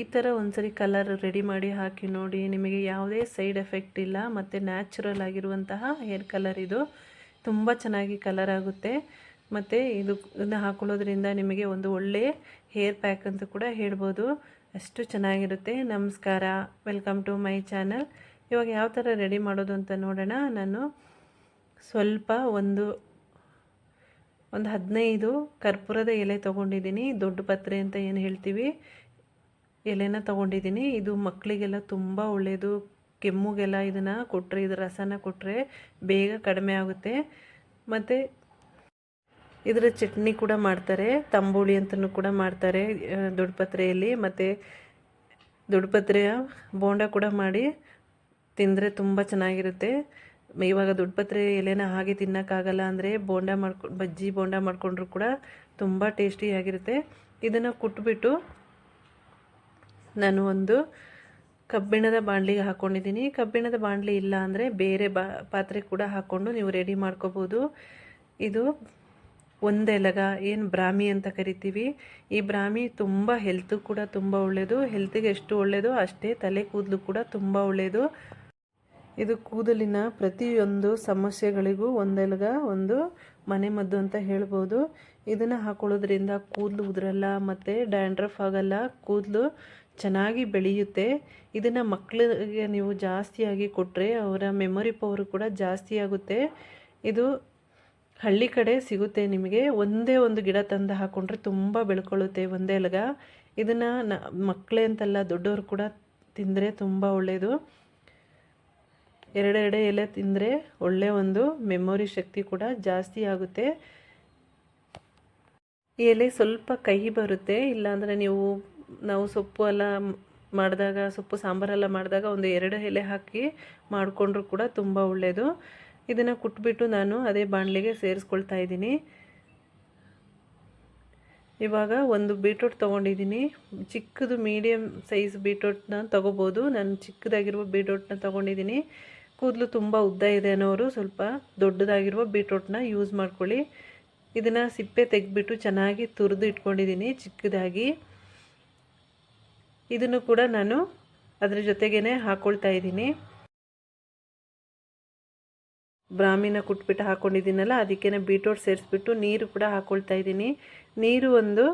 ಈ ಥರ ಒಂದ್ಸರಿ ಕಲರ್ ರೆಡಿ ಮಾಡಿ ಹಾಕಿ ನೋಡಿ. ನಿಮಗೆ ಯಾವುದೇ ಸೈಡ್ ಎಫೆಕ್ಟ್ ಇಲ್ಲ. ಮತ್ತು ನ್ಯಾಚುರಲ್ ಆಗಿರುವಂತಹ ಹೇರ್ ಕಲರ್ ಇದು. ತುಂಬ ಚೆನ್ನಾಗಿ ಕಲರ್ ಆಗುತ್ತೆ. ಮತ್ತು ಇದು ಇದನ್ನು ಹಾಕೊಳ್ಳೋದ್ರಿಂದ ನಿಮಗೆ ಒಂದು ಒಳ್ಳೆಯ ಹೇರ್ ಪ್ಯಾಕ್ ಅಂತ ಕೂಡ ಹೇಳ್ಬೋದು. ಅಷ್ಟು ಚೆನ್ನಾಗಿರುತ್ತೆ. ನಮಸ್ಕಾರ. ವೆಲ್ಕಮ್ ಟು ಮೈ ಚಾನಲ್ ಇವಾಗ ಯಾವ ಥರ ರೆಡಿ ಮಾಡೋದು ಅಂತ ನೋಡೋಣ. ನಾನು ಸ್ವಲ್ಪ ಒಂದು ಒಂದು ಹದಿನೈದು ಕರ್ಪೂರದ ಎಲೆ ತೊಗೊಂಡಿದ್ದೀನಿ. ದೊಡ್ಡ ಪತ್ರೆ ಅಂತ ಏನು ಹೇಳ್ತೀವಿ. ಎಲೆನ ತಗೊಂಡಿದ್ದೀನಿ. ಇದು ಮಕ್ಕಳಿಗೆಲ್ಲ ತುಂಬ ಒಳ್ಳೆಯದು ಕೆಮ್ಮುಗೆಲ್ಲ ಇದನ್ನು ಕೊಟ್ಟರೆ ಇದು ರಸನ ಕೊಟ್ಟರೆ ಬೇಗ ಕಡಿಮೆ ಆಗುತ್ತೆ. ಮತ್ತು ಇದರ ಚಟ್ನಿ ಕೂಡ ಮಾಡ್ತಾರೆ. ತಂಬುಳಿ ಅಂತಲೂ ಕೂಡ ಮಾಡ್ತಾರೆ ದೊಡ್ಡಪತ್ರೆಯಲ್ಲಿ. ಮತ್ತು ದೊಡ್ಡಪತ್ರೆಯ ಬೋಂಡ ಕೂಡ ಮಾಡಿ ತಿಂದರೆ ತುಂಬ ಚೆನ್ನಾಗಿರುತ್ತೆ. ಇವಾಗ ದೊಡ್ಡಪತ್ರೆ ಎಲೆನ ಹಾಗೆ ತಿನ್ನೋಕ್ಕಾಗಲ್ಲ ಅಂದರೆ ಬೋಂಡ ಮಾಡ್ಕೊಂಡು ಬಜ್ಜಿ ಬೋಂಡ ಮಾಡಿಕೊಂಡ್ರು ಕೂಡ ತುಂಬ ಟೇಸ್ಟಿಯಾಗಿರುತ್ತೆ ಇದನ್ನು ಕುಟ್ಬಿಟ್ಟು ನಾನು ಒಂದು ಕಬ್ಬಿಣದ ಬಾಣಲಿಗೆ ಹಾಕ್ಕೊಂಡಿದ್ದೀನಿ ಕಬ್ಬಿಣದ ಬಾಣಲಿ ಇಲ್ಲ ಅಂದರೆ ಬೇರೆ ಬಾ, ಪಾತ್ರೆ ಕೂಡ ಹಾಕ್ಕೊಂಡು ನೀವು ರೆಡಿ ಮಾಡ್ಕೋಬೋದು. ಇದು ಒಂದೆಲಗ ಏನು ಬ್ರಾಹ್ಮಿ ಅಂತ ಕರಿತೀವಿ. ಈ ಬ್ರಾಹ್ಮಿ ತುಂಬ ಹೆಲ್ತು ಕೂಡ ತುಂಬ ಒಳ್ಳೆಯದು ಹೆಲ್ತಿಗೆ ಎಷ್ಟು ಒಳ್ಳೆಯದು ಅಷ್ಟೇ ತಲೆ ಕೂದಲು ಕೂಡ ತುಂಬ ಒಳ್ಳೆಯದು ಇದು ಕೂದಲಿನ ಪ್ರತಿಯೊಂದು ಸಮಸ್ಯೆಗಳಿಗೂ ಒಂದೆಲಗ ಒಂದು ಮನೆ ಮದ್ದು ಅಂತ ಹೇಳ್ಬೋದು. ಇದನ್ನು ಹಾಕೊಳ್ಳೋದ್ರಿಂದ ಕೂದಲು ಉದುರಲ್ಲ, ಮತ್ತು ಡ್ಯಾಂಡ್ರಫ್ ಆಗಲ್ಲ. ಕೂದಲು ಚೆನ್ನಾಗಿ ಬೆಳೆಯುತ್ತೆ. ಇದನ್ನು ಮಕ್ಕಳಿಗೆ ನೀವು ಜಾಸ್ತಿಯಾಗಿ ಕೊಟ್ಟರೆ ಅವರ ಮೆಮೊರಿ ಪವರು ಕೂಡ ಜಾಸ್ತಿ ಆಗುತ್ತೆ. ಇದು ಹಳ್ಳಿ ಕಡೆ ಸಿಗುತ್ತೆ ನಿಮಗೆ. ಒಂದೇ ಒಂದು ಗಿಡ ತಂದು ಹಾಕ್ಕೊಂಡ್ರೆ ತುಂಬ ಬೆಳ್ಕೊಳ್ಳುತ್ತೆ ಒಂದೇ ಅಲ್ಗ ಇದನ್ನು ನ ಮಕ್ಕಳೇ ಅಂತಲ್ಲ, ದೊಡ್ಡವರು ಕೂಡ ತಿಂದರೆ ತುಂಬ ಒಳ್ಳೆಯದು ಎರಡೆರಡೆ ಎಲೆ ತಿಂದರೆ ಒಳ್ಳೆಯ ಒಂದು ಮೆಮೊರಿ ಶಕ್ತಿ ಕೂಡ ಜಾಸ್ತಿ ಆಗುತ್ತೆ. ಎಲೆ ಸ್ವಲ್ಪ ಕಹಿ ಬರುತ್ತೆ, ಇಲ್ಲಾಂದರೆ ನೀವು ನಾವು ಸೊಪ್ಪು ಎಲ್ಲ ಮಾಡಿದಾಗ, ಸೊಪ್ಪು ಸಾಂಬಾರೆಲ್ಲ ಮಾಡಿದಾಗ ಒಂದು ಎರಡು ಎಲೆ ಹಾಕಿ ಮಾಡಿಕೊಂಡ್ರು ಕೂಡ ತುಂಬ ಒಳ್ಳೆಯದು ಇದನ್ನು ಕುಟ್ಬಿಟ್ಟು ನಾನು ಅದೇ ಬಾಣಲಿಗೆ ಸೇರಿಸ್ಕೊಳ್ತಾ ಇದ್ದೀನಿ. ಇವಾಗ ಒಂದು ಬೀಟ್ರೂಟ್ ತೊಗೊಂಡಿದ್ದೀನಿ. ಚಿಕ್ಕದು ಮೀಡಿಯಮ್ ಸೈಜ್ ಬೀಟ್ರೂಟ್ನ ತೊಗೋಬೋದು. ನಾನು ಚಿಕ್ಕದಾಗಿರುವ ಬೀಟ್ರೂಟ್ನ ತೊಗೊಂಡಿದ್ದೀನಿ. ಕೂದಲು ತುಂಬ ಉದ್ದ ಇದೆ ಅನ್ನೋರು ಸ್ವಲ್ಪ ದೊಡ್ಡದಾಗಿರುವ ಬೀಟ್ರೂಟ್ನ ಯೂಸ್ ಮಾಡ್ಕೊಳ್ಳಿ. ಇದನ್ನು ಸಿಪ್ಪೆ ತೆಗೆದ್ಬಿಟ್ಟು ಚೆನ್ನಾಗಿ ತುರಿದು ಇಟ್ಕೊಂಡಿದ್ದೀನಿ ಚಿಕ್ಕದಾಗಿ. ಇದನ್ನು ಕೂಡ ನಾನು ಅದರ ಜೊತೆಗೇ ಹಾಕ್ಕೊಳ್ತಾ ಇದ್ದೀನಿ. ಬ್ರಾಹ್ಮಿನ ಕುಟ್ಬಿಟ್ಟು ಹಾಕ್ಕೊಂಡಿದ್ದೀನಲ್ಲ ಅದಕ್ಕೇ ಬೀಟ್ರೋಟ್ ಸೇರಿಸ್ಬಿಟ್ಟು ನೀರು ಕೂಡ ಹಾಕ್ಕೊಳ್ತಾ ಇದ್ದೀನಿ. ನೀರು ಒಂದು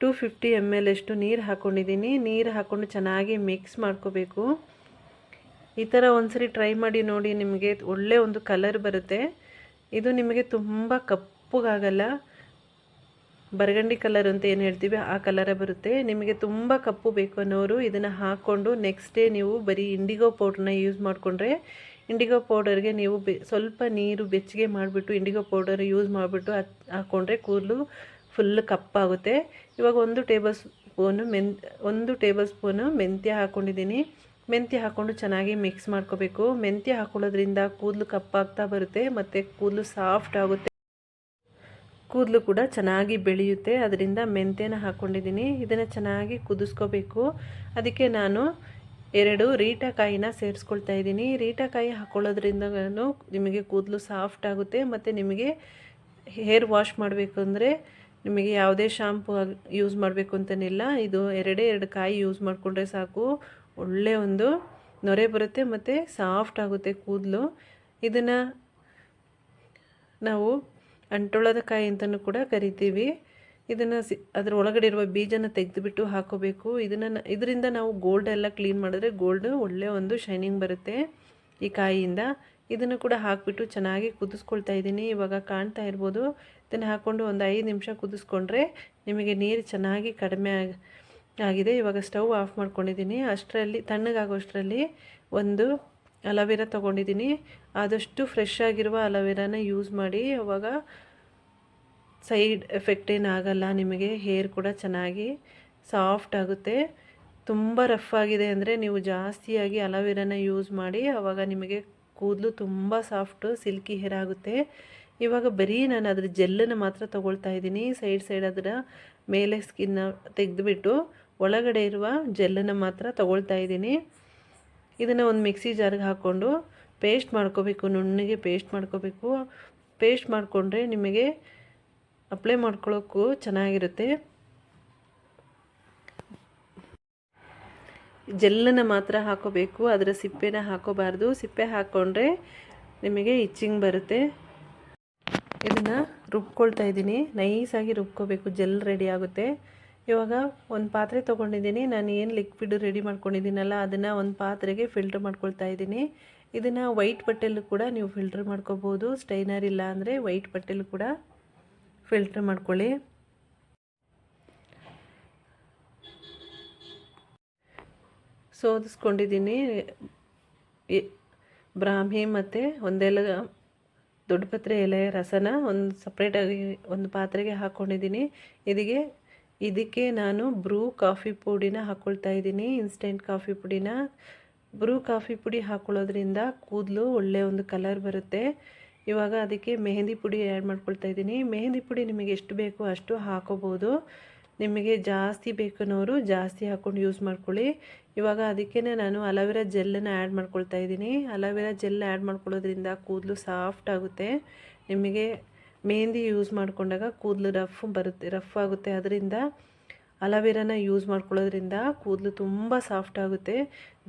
ಟೂ ಫಿಫ್ಟಿ ಎಂ ಎಲ್ ಅಷ್ಟು ನೀರು ಹಾಕ್ಕೊಂಡಿದ್ದೀನಿ ನೀರು ಹಾಕ್ಕೊಂಡು ಚೆನ್ನಾಗಿ ಮಿಕ್ಸ್ ಮಾಡ್ಕೋಬೇಕು. ಈ ಥರ ಒಂದ್ಸರಿ ಟ್ರೈ ಮಾಡಿ ನೋಡಿ ನಿಮಗೆ ಒಳ್ಳೆ ಒಂದು ಕಲರ್ ಬರುತ್ತೆ. ಇದು ನಿಮಗೆ ತುಂಬ ಕಪ್ಪಗಾಗಲ್ಲ. ಬರಗಂಡಿ ಕಲರ್ ಅಂತ ಏನು ಹೇಳ್ತೀವಿ, ಆ ಕಲರೇ ಬರುತ್ತೆ. ನಿಮಗೆ ತುಂಬ ಕಪ್ಪು ಬೇಕು ಅನ್ನೋರು ಇದನ್ನು ಹಾಕ್ಕೊಂಡು ನೆಕ್ಸ್ಟ್ ಡೇ ನೀವು ಬರೀ ಇಂಡಿಗೋ ಪೌಡ್ರನ್ನ ಯೂಸ್ ಮಾಡಿಕೊಂಡ್ರೆ ಇಂಡಿಗೋ ಪೌಡರ್ಗೆ ನೀವು ಸ್ವಲ್ಪ ನೀರು ಬೆಚ್ಚಗೆ ಮಾಡಿಬಿಟ್ಟು ಇಂಡಿಗೋ ಪೌಡರ್ ಯೂಸ್ ಮಾಡಿಬಿಟ್ಟು ಅದು ಹಾಕ್ಕೊಂಡ್ರೆ ಕೂದಲು ಫುಲ್ ಕಪ್ಪಾಗುತ್ತೆ. ಇವಾಗ ಒಂದು ಟೇಬಲ್ ಸ್ಪೂನು ಮೆನ್, ಒಂದು ಟೇಬಲ್ ಸ್ಪೂನು ಮೆಂತ್ಯ ಹಾಕ್ಕೊಂಡಿದ್ದೀನಿ ಮೆಂತ್ಯ ಹಾಕ್ಕೊಂಡು ಚೆನ್ನಾಗಿ ಮಿಕ್ಸ್ ಮಾಡ್ಕೋಬೇಕು. ಮೆಂತ್ಯ ಹಾಕೊಳ್ಳೋದ್ರಿಂದ ಕೂದಲು ಕಪ್ಪಾಗ್ತಾ ಬರುತ್ತೆ, ಮತ್ತು ಕೂದಲು ಸಾಫ್ಟ್ ಆಗುತ್ತೆ. ಕೂದಲು ಕೂಡ ಚೆನ್ನಾಗಿ ಬೆಳೆಯುತ್ತೆ. ಅದರಿಂದ ಮೆಂತ್ಯನ ಹಾಕ್ಕೊಂಡಿದ್ದೀನಿ ಇದನ್ನು ಚೆನ್ನಾಗಿ ಕುದಿಸ್ಕೋಬೇಕು. ಅದಕ್ಕೆ ನಾನು ಎರಡು ರೀಟಾಕಾಯಿನ ಸೇರಿಸ್ಕೊಳ್ತಾ ಇದ್ದೀನಿ. ರೀಟಾಕಾಯಿ ಹಾಕ್ಕೊಳ್ಳೋದ್ರಿಂದ ನಿಮಗೆ ಕೂದಲು ಸಾಫ್ಟ್ ಆಗುತ್ತೆ ಮತ್ತು ನಿಮಗೆ ಹೇರ್ ವಾಶ್ ಮಾಡಬೇಕು ಅಂದರೆ ನಿಮಗೆ ಯಾವುದೇ ಶಾಂಪು ಯೂಸ್ ಮಾಡಬೇಕು ಅಂತನಿಲ್ಲ. ಇದು ಎರಡೇ ಎರಡು ಕಾಯಿ ಯೂಸ್ ಮಾಡಿಕೊಂಡ್ರೆ ಸಾಕು. ಒಳ್ಳೆಯ ಒಂದು ನೊರೆ ಬರುತ್ತೆ ಮತ್ತು ಸಾಫ್ಟ್ ಆಗುತ್ತೆ ಕೂದಲು. ಇದನ್ನು ನಾವು ಅಂಟೊಳದ ಕಾಯಿ ಅಂತಲೂ ಕೂಡ ಕರಿತೀವಿ. ಇದನ್ನು ಸಿ, ಅದರ ಒಳಗಡೆ ಇರುವ ಬೀಜನ ತೆಗೆದುಬಿಟ್ಟು ಹಾಕೋಬೇಕು. ಇದನ್ನು ಇದರಿಂದ ನಾವು ಗೋಲ್ಡ್ ಎಲ್ಲ ಕ್ಲೀನ್ ಮಾಡಿದ್ರೆ ಗೋಲ್ಡ್ ಒಳ್ಳೆ ಒಂದು ಶೈನಿಂಗ್ ಬರುತ್ತೆ ಈ ಕಾಯಿಯಿಂದ. ಇದನ್ನು ಕೂಡ ಹಾಕಿಬಿಟ್ಟು ಚೆನ್ನಾಗಿ ಕುದಿಸ್ಕೊಳ್ತಾ ಇದ್ದೀನಿ. ಇವಾಗ ಕಾಣ್ತಾ ಇರ್ಬೋದು. ಇದನ್ನು ಹಾಕ್ಕೊಂಡು ಒಂದು ಐದು ನಿಮಿಷ ಕುದಿಸ್ಕೊಂಡ್ರೆ ನಿಮಗೆ ನೀರು ಚೆನ್ನಾಗಿ ಕಡಿಮೆ ಆಗಿದೆ. ಇವಾಗ ಸ್ಟವ್ ಆಫ್ ಮಾಡ್ಕೊಂಡಿದ್ದೀನಿ. ಅಷ್ಟರಲ್ಲಿ ತಣ್ಣಗಾಗೋಷ್ಟರಲ್ಲಿ ಒಂದು ಅಲೋವೆರಾ ತೊಗೊಂಡಿದ್ದೀನಿ. ಆದಷ್ಟು ಫ್ರೆಶ್ ಆಗಿರುವ ಅಲೋವೆರಾನ ಯೂಸ್ ಮಾಡಿ. ಅವಾಗ ಸೈಡ್ ಎಫೆಕ್ಟ್ ಏನಾಗಲ್ಲ, ನಿಮಗೆ ಹೇರ್ ಕೂಡ ಚೆನ್ನಾಗಿ ಸಾಫ್ಟ್ ಆಗುತ್ತೆ. ತುಂಬ ರಫ್ ಆಗಿದೆ ಅಂದರೆ ನೀವು ಜಾಸ್ತಿಯಾಗಿ ಅಲೋವೆರಾನ ಯೂಸ್ ಮಾಡಿ ಆವಾಗ ನಿಮಗೆ ಕೂದಲು ತುಂಬ ಸಾಫ್ಟು, ಸಿಲ್ಕಿ ಹೇರ್ ಆಗುತ್ತೆ. ಇವಾಗ ಬರೀ ನಾನು ಅದರ ಜೆಲ್ಲನ್ನು ಮಾತ್ರ ತೊಗೊಳ್ತಾ ಇದ್ದೀನಿ. ಸೈಡ್ ಸೈಡ್ ಅದರ ಮೇಲೆ ಸ್ಕಿನ್ನ ತೆಗೆದುಬಿಟ್ಟು ಒಳಗಡೆ ಇರುವ ಜೆಲ್ಲನ್ನು ಮಾತ್ರ ತೊಗೊಳ್ತಾ ಇದ್ದೀನಿ. ಇದನ್ನು ಒಂದು ಮಿಕ್ಸಿ ಜಾರ್ಗೆ ಹಾಕ್ಕೊಂಡು ಪೇಸ್ಟ್ ಮಾಡ್ಕೋಬೇಕು, ನುಣ್ಣಗೆ ಪೇಸ್ಟ್ ಮಾಡ್ಕೋಬೇಕು. ಪೇಸ್ಟ್ ಮಾಡಿಕೊಂಡ್ರೆ ನಿಮಗೆ ಅಪ್ಲೈ ಮಾಡ್ಕೊಳ್ಳೋಕ್ಕೂ ಚೆನ್ನಾಗಿರುತ್ತೆ. ಜೆಲ್ಲನ್ನು ಮಾತ್ರ ಹಾಕೋಬೇಕು ಅದರ ಸಿಪ್ಪೆನ ಹಾಕೋಬಾರ್ದು. ಸಿಪ್ಪೆ ಹಾಕ್ಕೊಂಡ್ರೆ ನಿಮಗೆ ಇಚ್ಚಿಂಗ್ ಬರುತ್ತೆ. ಇದನ್ನು ರುಬ್ಕೊಳ್ತಾ ಇದ್ದೀನಿ. ನೈಸಾಗಿ ರುಬ್ಕೋಬೇಕು. ಜೆಲ್ ರೆಡಿ ಆಗುತ್ತೆ. ಇವಾಗ ಒಂದು ಪಾತ್ರೆ ತೊಗೊಂಡಿದ್ದೀನಿ. ನಾನು ಏನು ಲಿಕ್ವಿಡ್ ರೆಡಿ ಮಾಡ್ಕೊಂಡಿದ್ದೀನಲ್ಲ, ಅದನ್ನು ಒಂದು ಪಾತ್ರೆಗೆ ಫಿಲ್ಟ್ರ್ ಮಾಡ್ಕೊಳ್ತಾ ಇದ್ದೀನಿ. ಇದನ್ನು ವೈಟ್ ಬಟ್ಟೆಲ್ಲೂ ಕೂಡ ನೀವು ಫಿಲ್ಟ್ರ್ ಮಾಡ್ಕೋಬೋದು. ಸ್ಟೈನರ್ ಇಲ್ಲ ಅಂದರೆ ವೈಟ್ ಬಟ್ಟೆಲ್ಲೂ ಕೂಡ. ಫಿಲ್ಟ್ರ್ ಮಾಡ್ಕೊಳ್ಳಿ. ಸೋದಿಸ್ಕೊಂಡಿದ್ದೀನಿ. ಬ್ರಾಹ್ಮಿ ಮತ್ತು ಒಂದೆಲ್ಲ ದೊಡ್ಡಪತ್ರೆ ಎಲೆ ರಸನ ಒಂದು ಸಪ್ರೇಟಾಗಿ ಒಂದು ಪಾತ್ರೆಗೆ ಹಾಕ್ಕೊಂಡಿದ್ದೀನಿ ಇದಕ್ಕೆ ಇದಕ್ಕೆ ನಾನು ಬ್ರೂ ಕಾಫಿ ಪುಡಿನ ಹಾಕ್ಕೊಳ್ತಾ ಇದ್ದೀನಿ. ಇನ್ಸ್ಟೆಂಟ್ ಕಾಫಿ ಪುಡಿನ. ಬ್ರೂ ಕಾಫಿ ಪುಡಿ ಹಾಕ್ಕೊಳ್ಳೋದ್ರಿಂದ ಕೂದಲು ಒಳ್ಳೆಯ ಒಂದು ಕಲರ್ ಬರುತ್ತೆ. ಇವಾಗ ಅದಕ್ಕೆ ಮೆಹಂದಿ ಪುಡಿ ಆ್ಯಡ್ ಮಾಡ್ಕೊಳ್ತಾ ಇದ್ದೀನಿ. ಮೆಹಂದಿ ಪುಡಿ ನಿಮಗೆ ಎಷ್ಟು ಬೇಕೋ ಅಷ್ಟು ಹಾಕೋಬೋದು. ನಿಮಗೆ ಜಾಸ್ತಿ ಬೇಕನ್ನೋರು ಜಾಸ್ತಿ ಹಾಕ್ಕೊಂಡು ಯೂಸ್ ಮಾಡ್ಕೊಳ್ಳಿ. ಇವಾಗ ಅದಕ್ಕೇ ನಾನು ಅಲೋವೆರಾ ಜೆಲ್ಲನ್ನು ಆ್ಯಡ್ ಮಾಡ್ಕೊಳ್ತಾ ಇದ್ದೀನಿ. ಅಲೋವೆರಾ ಜೆಲ್ ಆ್ಯಡ್ ಮಾಡ್ಕೊಳ್ಳೋದ್ರಿಂದ ಕೂದಲು ಸಾಫ್ಟ್ ಆಗುತ್ತೆ. ನಿಮಗೆ ಮೆಹಂದಿ ಯೂಸ್ ಮಾಡಿಕೊಂಡಾಗ ಕೂದಲು ರಫ್ ಬರುತ್ತೆ ರಫ್ ಆಗುತ್ತೆ. ಅದರಿಂದ ಅಲೋವೆರಾನ ಯೂಸ್ ಮಾಡ್ಕೊಳ್ಳೋದ್ರಿಂದ ಕೂದಲು ತುಂಬ ಸಾಫ್ಟ್ ಆಗುತ್ತೆ.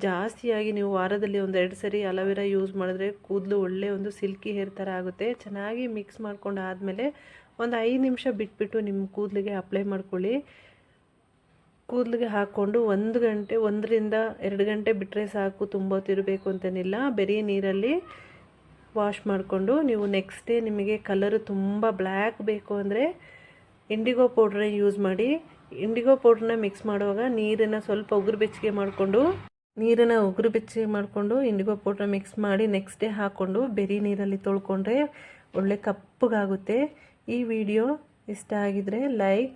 ಜಾಸ್ತಿಯಾಗಿ ನೀವು ವಾರದಲ್ಲಿ ಒಂದು ಎರಡು ಸರಿ ಅಲವೇರ ಯೂಸ್ ಮಾಡಿದ್ರೆ ಕೂದಲು ಒಳ್ಳೆ ಒಂದು ಸಿಲ್ಕಿ ಹೇರ್ ಥರ ಆಗುತ್ತೆ. ಚೆನ್ನಾಗಿ ಮಿಕ್ಸ್ ಮಾಡ್ಕೊಂಡು ಆದಮೇಲೆ ಒಂದು ಐದು ನಿಮಿಷ ಬಿಟ್ಬಿಟ್ಟು ನಿಮ್ಮ ಕೂದಲಿಗೆ ಅಪ್ಲೈ ಮಾಡ್ಕೊಳ್ಳಿ. ಕೂದಲಿಗೆ ಹಾಕ್ಕೊಂಡು ಒಂದು ಗಂಟೆ, ಒಂದರಿಂದ ಎರಡು ಗಂಟೆ ಬಿಟ್ಟರೆ ಸಾಕು, ತುಂಬ ತಿರಬೇಕು ಅಂತನಿಲ್ಲ. ಬರೀ ನೀರಲ್ಲಿ ವಾಶ್ ಮಾಡಿಕೊಂಡು ನೀವು ನೆಕ್ಸ್ಟ್ ಡೇ ನಿಮಗೆ ಕಲರು ತುಂಬ ಬ್ಲ್ಯಾಕ್ ಬೇಕು ಅಂದರೆ ಇಂಡಿಗೋ ಪೌಡ್ರೇ ಯೂಸ್ ಮಾಡಿ. ಇಂಡಿಗೋ ಪೌಡ್ರನ್ನ ಮಿಕ್ಸ್ ಮಾಡುವಾಗ ನೀರನ್ನು ಸ್ವಲ್ಪ ಉಗುರು ಬೆಚ್ಚಗೆ ಮಾಡಿಕೊಂಡು, ನೀರನ್ನು ಉಗುರು ಬೆಚ್ಚಗೆ ಮಾಡಿಕೊಂಡು ಇಂಡಿಗೋ ಪೌಡ್ರ ಮಿಕ್ಸ್ ಮಾಡಿ ನೆಕ್ಸ್ಟ್ ಡೇ ಹಾಕ್ಕೊಂಡು ಬೆರಿ ನೀರಲ್ಲಿ ತೊಳ್ಕೊಂಡ್ರೆ ಒಳ್ಳೆ ಕಪ್ಪಗಾಗುತ್ತೆ. ಈ ವಿಡಿಯೋ ಇಷ್ಟ ಆಗಿದರೆ ಲೈಕ್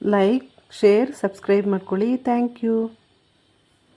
ಲೈಕ್ ಶೇರ್ ಸಬ್ಸ್ಕ್ರೈಬ್ ಮಾಡ್ಕೊಳ್ಳಿ. Thank you